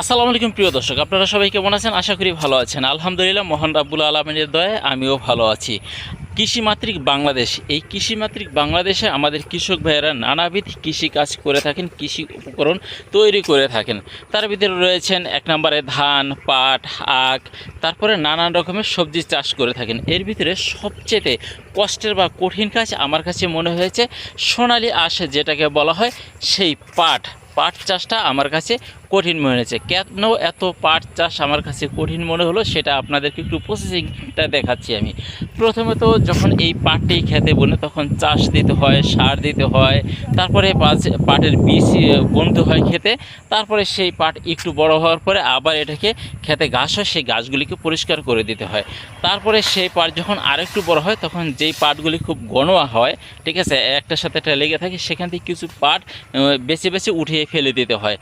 আসসালামু আলাইকুম প্রিয় দর্শক, আপনারা সবাই কেমন আছেন? আশা করি ভালো আছেন। আলহামদুলিল্লাহ, মোহন রাব্বুল আলমিনের দয়ে আমিও ভালো আছি। কৃষিমাতৃক বাংলাদেশ, এই কৃষিমাতৃক বাংলাদেশে আমাদের কৃষক ভাইয়েরা নানাবিধ কৃষি কাজ করে থাকেন, কৃষি উপকরণ তৈরি করে থাকেন। তার ভিতরে রয়েছেন এক নম্বরে ধান, পাট, আখ, তারপরে নানান রকমের সবজি চাষ করে থাকেন। এর ভিতরে সবচেয়ে কষ্টের বা কঠিন কাজ আমার কাছে মনে হয়েছে সোনালি আঁশ, যেটাকে বলা হয় সেই পাট। পাট চাষটা আমার কাছে কঠিন মনে হয়েছে। কেন এত পাট চাষ আমার কাছে কঠিন মনে হলো সেটা আপনাদেরকে একটু প্রসেসিংটা দেখাচ্ছি আমি। প্রথমে তো যখন এই পাটটি খেতে বনে তখন চাষ দিতে হয়, সার দিতে হয়, তারপরে পাটের বীজ বুনতে হয় খেতে, তারপরে সেই পাট একটু বড় হওয়ার পরে আবার এটাকে খেতে ঘাস হয়, সেই গাছগুলিকে পরিষ্কার করে দিতে হয়। তারপরে সেই পাট যখন আরেকটু বড় হয়, তখন যেই পাটগুলি খুব গনোয়া হয়, ঠিক আছে, একটার সাথে একটা লেগে থাকে, সেখান থেকে কিছু পাট বেছে বেছে উঠিয়ে ফেলে দিতে হয়।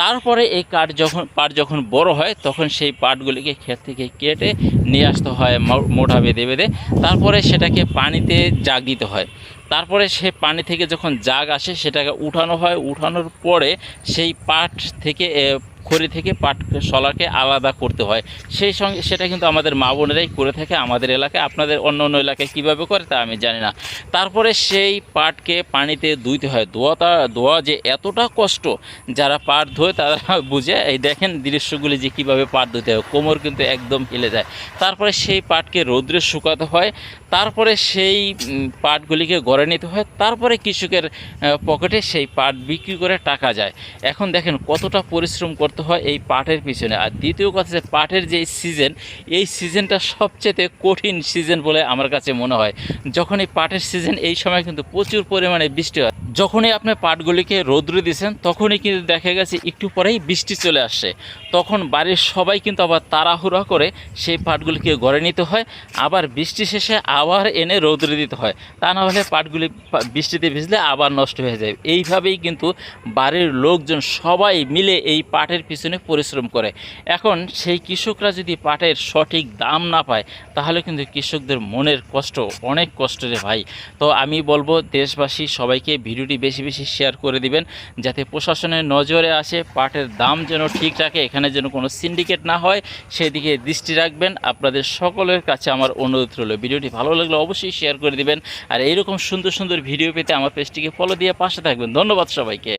তারপরে এই কাঠ যখন, পাট যখন বড় হয়, তখন সেই পাটগুলিকে ক্ষেত থেকে কেটে নিয়ে আসতে হয় মোটা বেঁধে বেঁধে। তারপরে সেটাকে পানিতে জাগ দিতে হয়। তারপরে সে পানি থেকে যখন জাগ আসে, সেটাকে উঠানো হয়। উঠানোর পরে সেই পাট থেকে খড়ি থেকে পাট শলাকে আলাদা করতে হয়। সেই সঙ্গে সেটা কিন্তু আমাদের মা বোনেরাই করে থাকে আমাদের এলাকায়। আপনাদের অন্য অন্য এলাকায় কীভাবে করে তা আমি জানি না। তারপরে সেই পাটকে পানিতে ধুইতে হয়। ধোয়াটা, ধোয়া যে এতটা কষ্ট, যারা পাট ধোয় তারা বুঝে, এই দেখেন দৃশ্যগুলি যে কীভাবে পাট ধুতে হয়। কোমর কিন্তু একদম হিলে যায়। তারপরে সেই পাটকে রৌদ্রে শুকাতে হয়। তারপরে সেই পাটগুলিকে গড়ে নিতে হয়। তারপরে কৃষকের পকেটে সেই পাট বিক্রি করে টাকা যায়। এখন দেখেন কতটা পরিশ্রম করতে হয় এই পাটের পিছনে। আর দ্বিতীয় কথা যে পাটের যে সিজন এই সিজনটা সবচেয়ে কঠিন সিজন বলে আমার কাছে মনে হয়। যখন এই পাটের সিজন এই সময় কিন্তু প্রচুর পরিমাণে বৃষ্টি হয়। যখনই আপনি পাটগুলিকে রৌদ্রে দিয়েছেন তখনই কিন্তু দেখা গেছে একটু পরেই বৃষ্টি চলে আসছে তখন বাড়ির সবাই কিন্তু আবার তাড়াহুড়া করে সেই পাটগুলিকে গড়ে নিতে হয়। আবার বৃষ্টি শেষে আবার এনে রৌদ্রে দিতে হয়। তা না হলে পাটগুলি বৃষ্টিতে ভিজলে আবার নষ্ট হয়ে যায়। এইভাবেই কিন্তু বাড়ির লোকজন সবাই মিলে এই পাটের পিছনে পরিশ্রম করে। এখন সেই কৃষকরা যদি পাটের সঠিক দাম না পায়, তাহলে কিন্তু কৃষকদের মনের কষ্ট, অনেক কষ্ট রে ভাই। তো আমি বলব, দেশবাসী সবাইকে ভিডিওটি বেশি বেশি শেয়ার করে দিবেন, যাতে প্রশাসনের নজরে আসে পাটের দাম যেন ঠিক রাখে, এখানে যেন কোনো সিন্ডিকেট না হয়, সেদিকে দৃষ্টি রাখবেন। আপনাদের সকলের কাছে আমার অনুরোধ রইল। ভিডিওটি ভালো লাগলে অবশ্যই শেয়ার করে দিবেন। আর এইরকম সুন্দর সুন্দর ভিডিও পেতে আমার পেজটিকে ফলো দিয়ে পাশে থাকবেন। ধন্যবাদ সবাইকে।